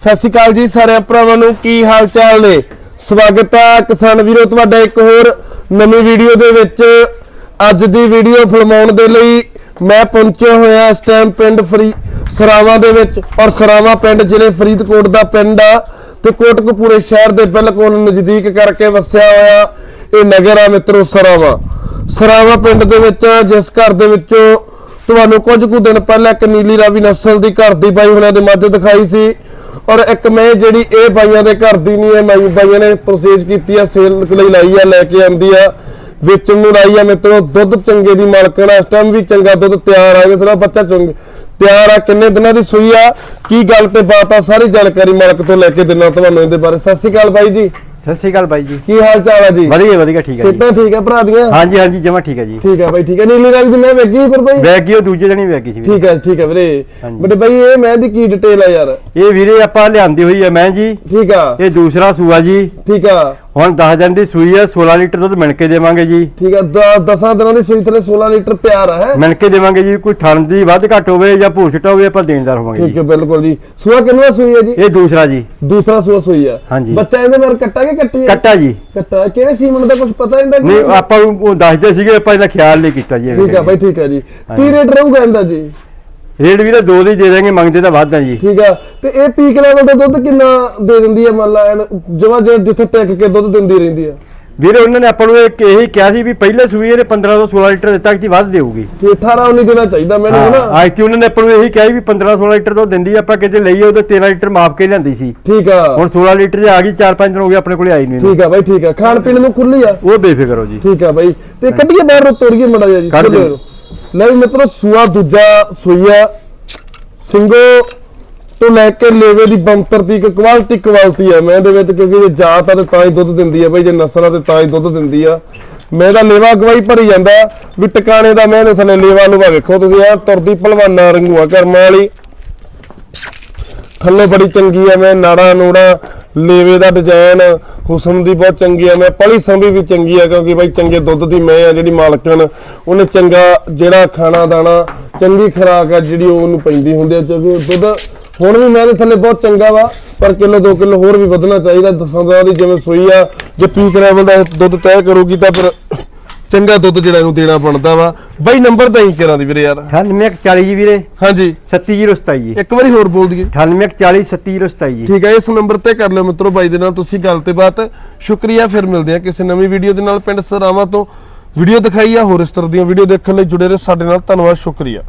ਸਤਿ ਸ਼੍ਰੀ ਅਕਾਲ ਜੀ ਸਾਰਿਆਂ ਭਰਾਵਾਂ ਨੂੰ, ਕੀ ਹਾਲ ਚਾਲ ਨੇ? ਸਵਾਗਤ ਹੈ ਕਿਸਾਨ ਵੀਰੋ, ਤੁਹਾਡਾ ਇੱਕ ਹੋਰ ਨਵੀਂ ਵੀਡੀਓ ਦੇ ਵਿੱਚ। ਅੱਜ ਦੀ ਵੀਡੀਓ ਫਿਲਮਾਉਣ ਦੇ ਲਈ ਮੈਂ ਪਹੁੰਚਿਆ ਹੋਇਆ ਇਸ ਟਾਈਮ ਪਿੰਡ ਫਰੀ, ਸਰਾਵਾਂ ਦੇ ਵਿੱਚ। ਔਰ ਸਰਾਵਾਂ ਪਿੰਡ ਜ਼ਿਲ੍ਹੇ ਫਰੀਦਕੋਟ ਦਾ ਪਿੰਡ ਆ ਤੇ ਕੋਟਕਪੂਰੇ ਸ਼ਹਿਰ ਦੇ ਬਿਲਕੁਲ ਨਜ਼ਦੀਕ ਕਰਕੇ ਵਸਿਆ ਹੋਇਆ ਇਹ ਨਗਰ ਆ ਮਿੱਤਰੋ ਸਰਾਵਾਂ। ਸਰਾਵਾਂ ਪਿੰਡ ਦੇ ਵਿੱਚ, ਜਿਸ ਘਰ ਦੇ ਵਿੱਚੋਂ ਤੁਹਾਨੂੰ ਕੁਝ ਕੁ ਦਿਨ ਪਹਿਲਾਂ ਇੱਕ ਨੀਲੀ ਰਾਵੀ ਨਸਲ ਦੀ ਘਰ ਦੀ ਬਾਈ ਹੁਣਾਂ ਦੇ ਮੱਝ ਦਿਖਾਈ ਸੀ। ਔਰ ਇੱਕ ਮੈਂ ਜਿਹੜੀ ਇਹ ਬਾਈਆਂ ਦੇ ਘਰ ਦੀ ਨਹੀਂ ਹੈ, ਮੈਂ ਬਾਈਆਂ ਨੇ ਪ੍ਰੋਸੈਸ ਕੀਤੀ ਆ ਸੇਲ ਲਈ ਲਾਈ ਆ ਲੈ ਕੇ ਆਂਦੀ ਆ ਵੇਚਣ ਨੂੰ ਲਾਈ ਆ ਮਿੱਤਰੋ, ਦੁੱਧ ਚੰਗੇ ਦੀ ਮਾਲਕਣ ਇਸ ਟਾਈਮ ਵੀ ਚੰਗਾ ਦੁੱਧ ਤਿਆਰ ਆ ਗਿਆ ਥੋੜਾ ਬੱਚਾ ਚੰਗ ਤਿਆਰ ਆ। ਕਿੰਨੇ ਦਿਨਾਂ ਦੀ ਸੂਈ ਆ? ਕੀ ਗੱਲ ਤੇ ਬਾਤ ਆ? ਸਾਰੀ ਜਾਣਕਾਰੀ ਮਾਲਕ ਤੋਂ ਲੈ ਕੇ ਦਿਨਾਂ ਤੁਹਾਨੂੰ ਇਹਦੇ ਬਾਰੇ। ਸਤਿ ਸ਼੍ਰੀ ਅਕਾਲ ਬਾਈ ਜੀ। ਸਤਿ ਸ਼੍ਰੀ ਅਕਾਲ ਬਾਈ ਜੀ। ਕੀ ਹਾਲ ਚਾਲ ਆ ਜੀ? ਵਧੀਆ ਵਧੀਆ ਠੀਕ ਹੈ ਜੀ। ਸਿੱਟਾਂ ਠੀਕ ਆ ਭਰਾ ਦੀਆਂ? ਹਾਂਜੀ ਹਾਂਜੀ ਜਮਾ ਠੀਕ ਹੈ ਜੀ। ਠੀਕ ਆ ਬਾਈ ਠੀਕ ਆ। ਨੀਲੀ ਰਾਵੀ ਦੀ ਮੈਂ ਵੇਖੀ ਫਿਰ ਬਾਈ। ਵੈਗ ਉਹ ਦੂਜੇ ਹੀ ਵੈਗੀ ਸੀ। ਠੀਕ ਹੈ ਠੀਕ ਹੈ ਵੀਰੇ। ਬੜੇ ਬਾਈ ਇਹ ਮੈਂ ਦੀ ਕੀ ਡਿਟੇਲ ਆ ਯਾਰ? ਇਹ ਵੀਰੇ ਆਪਾਂ ਲਿਆਂਦੀ ਹੋਈ ਹੈ ਮੈਂ ਜੀ। ਠੀਕ ਆ। ਇਹ ਦੂਸਰਾ ਸੂਆ ਜੀ। ਠੀਕ ਆ। ਹੁਣ 10 ਦਿਨ ਦੀ ਸੂਈ ਹੈ 16 ਲੀਟਰ ਦੁੱਧ ਮਿਣ ਕੇ ਦੇਵਾਂਗੇ ਜੀ। ਠੀਕ ਆ 10 ਦਿਨਾਂ ਦੀ ਸੂਈ ਥਲੇ 16 ਲੀਟਰ ਤਿਆਰ ਆ ਹੈ? ਮਿਣ ਕੇ ਦੇਵਾਂਗੇ ਜੀ ਕੋਈ ਥਣ ਦੀ ਵੱਧ ਘੱਟ ਹੋਵੇ ਜਾਂ ਭੂਛਟ ਹੋਵੇ ਆਪਾਂ ਦੇਣਦਾਰ ਹੋਵਾਂਗੇ ਠੀਕ ਹੈ ਬਿਲਕੁਲ ਜੀ। ਸੂਆ ਕਿੰਨਾ ਸੂਈ ਹੈ ਜੀ? ਇਹ ਦੂਸਰਾ ਜੀ। ਦੂਸਰਾ ਸੂਆ ਸੂਈ ਆ। ਬੱਚਾ ਇਹਦੇ ਨਾਲ ਕੱਟਾ ਕਿ ਕੱਟੀ ਹੈ ਕੱਟਾ ਜੀ। ਕੱਟਾ। ਕਿਹੜੇ ਸੀਮਨ ਦਾ ਕੁਝ ਪਤਾ ਇਹਦਾ ਨਹੀਂ ਆਪਾਂ ਉਹ ਦੱਸਦੇ ਸੀਗੇ ਆਪਾਂ ਇਹਦਾ ਖਿਆਲ ਨਹੀਂ ਕੀਤਾ ਜੀ ਠੀਕ ਆ ਬਾਈ ਠੀਕ ਆ ਜੀ। ਕੀ। ਰੇਟ ਰਹੂਗਾ ਇਹਦਾ ਜੀ? ਰੇਟ ਵੀਰੇ ਦੋ ਦੀ ਦੇ ਦੇਣਗੇ ਮੰਗਦੇ ਤਾਂ ਵੱਧ ਆ ਜੀ। ਠੀਕ ਆ ਤੇ ਇਹ ਪੀਕ ਲੈਵਲ ਦਾ ਦੁੱਧ ਕਿੰਨਾ ਦੇ ਦਿੰਦੀ ਹੈ ਮੰਨ ਲਾ ਜਮਾ ਜੇ ਜਿੱਥੇ ਟਿਕ ਕੇ ਦੁੱਧ ਦਿੰਦੀ ਰਹਿੰਦੀ ਆ। ਵੀਰੇ ਉਹਨਾਂ ਨੇ ਆਪਾਂ ਨੂੰ ਇਹ ਇਹੀ ਕਿਹਾ ਸੀ ਵੀ ਪਹਿਲੇ ਸੂਈ ਇਹਨੇ 15 ਤੋਂ 16 ਲੀਟਰ ਦਿੱਤਾ ਕਿ ਵੱਧ ਦੇਊਗੀ। ਕਿ 18 19 ਦੇਣਾ ਚਾਹੀਦਾ ਮੈਨੂੰ ਹਾਂ ਹਨਾ? ਅੱਜ ਤੇ ਉਹਨਾਂ ਨੇ ਆਪਾਂ ਨੂੰ ਇਹੀ ਕਿਹਾ ਵੀ 15 16 ਲੀਟਰ ਤੋਂ ਦਿੰਦੀ ਆ, ਆਪਾਂ ਕਿਤੇ ਲਈਏ ਉਹਦੇ 13 ਲੀਟਰ ਮਾਪ ਕੇ ਲਿਆਂਦੀ ਸੀ। ਠੀਕ ਆ। ਹੁਣ 16 ਲੀਟਰ ਦੀ ਆ ਗਈ 4-5 ਦਿਨ ਹੋ ਗਏ ਆਪਣੇ ਕੋਲੇ ਆਈ ਨਹੀਂ। ਠੀਕ ਆ ਬਾਈ ਠੀਕ ਆ। ਖਾਣ ਪੀਣ ਨੂੰ ਖੁੱਲੀ ਆ। ਉਹ ਬੇਫਿਕਰ ਹੋ ਜੀ। ਠੀਕ ਆ ਬਾਈ। ਤੇ ਕੱਢੀਏ ਬਾਹਰ ਨੂੰ ਤੋੜੀਏ ਮੜਾ ਜੀ ਕੱਢ ਦਿਓ। ਚਲੋ। ਮਿੱਤਰੋ ਸੂਆ ਦੂਜਾ ਸੂਈਆ ਸਿੰਘੋ ਤੋਂ ਲੈ ਕੇ ਲੇਵੇ ਦੀ ਬੰਤਰ ਦੀ ਕੁਆਲਿਟੀ ਕੁਆਲਿਟੀ ਆ। ਮੈਂ ਦੇ ਵਿੱਚ ਕਿਉਂਕਿ ਜੇ ਜਾਤ ਆ ਤੇ ਤਾਂ ਹੀ ਦੁੱਧ ਦਿੰਦੀ ਆ ਬਾਈ, ਜੇ ਨਸਲ ਆ ਤੇ ਤਾਂ ਹੀ ਦੁੱਧ ਦਿੰਦੀ ਆ। ਮੈਂ ਦਾ ਲੇਵਾ ਗਵਾਈ ਭਰੀ ਜਾਂਦਾ। ਵੀ ਟਿਕਾਣੇ ਦਾ ਮੈਂ ਥੱਲੇ ਲੇਵਾ ਲੂਵਾ ਵੇਖੋ ਤੁਸੀਂ ਆ, ਤੁਰਦੀ ਭਲਵਾਨਾ ਰੰਗੂਆ ਕਰਮਾਂ ਵਾਲੀ। ਥੱਲੇ ਬੜੀ ਚੰਗੀ ਆ ਮੈਂ, ਨਾੜਾ ਨੂੜਾ, ਲੇਵੇ ਦਾ ਡਿਜ਼ਾਈਨ ਹੁਸਨ ਦੀ ਬਹੁਤ ਚੰਗੀ ਆ, ਮੈਂ ਪਲੀ ਸੰਭੀ ਵੀ ਚੰਗੀ ਆ, ਕਿਉਂਕਿ ਬਾਈ ਚੰਗੇ ਦੁੱਧ ਦੀ ਮੈਂ ਆ ਜਿਹੜੀ ਮਾਲਕਣ, ਉਹਨੇ ਚੰਗਾ ਜਿਹੜਾ ਖਾਣਾ ਦਾਣਾ, ਚੰਗੀ ਖੁਰਾਕ ਆ ਜਿਹੜੀ ਉਹਨੂੰ ਪੈਂਦੀ ਹੁੰਦੀ ਆ, ਕਿਉਂਕਿ ਦੁੱਧ ਹੁਣ ਵੀ ਮੈਂ ਦੇ ਥੱਲੇ ਬਹੁਤ ਚੰਗਾ ਵਾ, ਪਰ ਕਿਲੋ 2 ਕਿਲੋ ਹੋਰ ਵੀ ਵਧਣਾ ਚਾਹੀਦਾ, ਦਸਾਂ ਦੀ ਜਿਵੇਂ ਸੂਈ ਆ, ਜੇ ਪੀਕ ਲੈਵਲ ਦਾ ਦੁੱਧ ਤੈਅ ਕਰੂਗੀ ਤਾਂ ਫਿਰ ਚੰਗਾ ਦੁੱਧ ਜਿਹੜਾ ਇਹਨੂੰ ਦੇਣਾ ਬਣਦਾ ਵਾ। ਬਾਈ ਨੰਬਰ ਤਾਂ ਹੀ ਕਰਾਂ ਦੀ ਵੀਰੇ ਯਾਰ। 9840 ਜੀ ਵੀਰੇ। ਹਾਂਜੀ। 37027 ਜੀ। ਇੱਕ ਵਾਰੀ ਹੋਰ ਬੋਲ ਦਈਏ। 9840 37027 ਜੀ। ਠੀਕ ਹੈ ਇਸ ਨੰਬਰ ਤੇ ਕਰ ਲਿਓ ਮਿੱਤਰੋ ਬਾਈ ਦੇ ਨਾਲ ਤੁਸੀਂ ਗੱਲ ਤੇ ਬਾਤ। ਸ਼ੁਕਰੀਆ ਫਿਰ ਮਿਲਦੇ ਆ ਕਿਸੇ ਨਵੀਂ ਵੀਡੀਓ ਦੇ ਨਾਲ ਪਿੰਡ ਸਰਾਵਾਂ ਤੋਂ। ਵੀਡੀਓ ਦਿਖਾਈ ਆ ਹੋਰ ਇਸ ਤਰ੍ਹਾਂ ਦੀਆਂ ਵੀਡੀਓ ਦੇਖਣ ਲਈ ਜੁੜੇ ਰਹੋ ਸਾਡੇ ਨਾਲ। ਧੰਨਵਾਦ ਸ਼ੁਕਰੀਆ।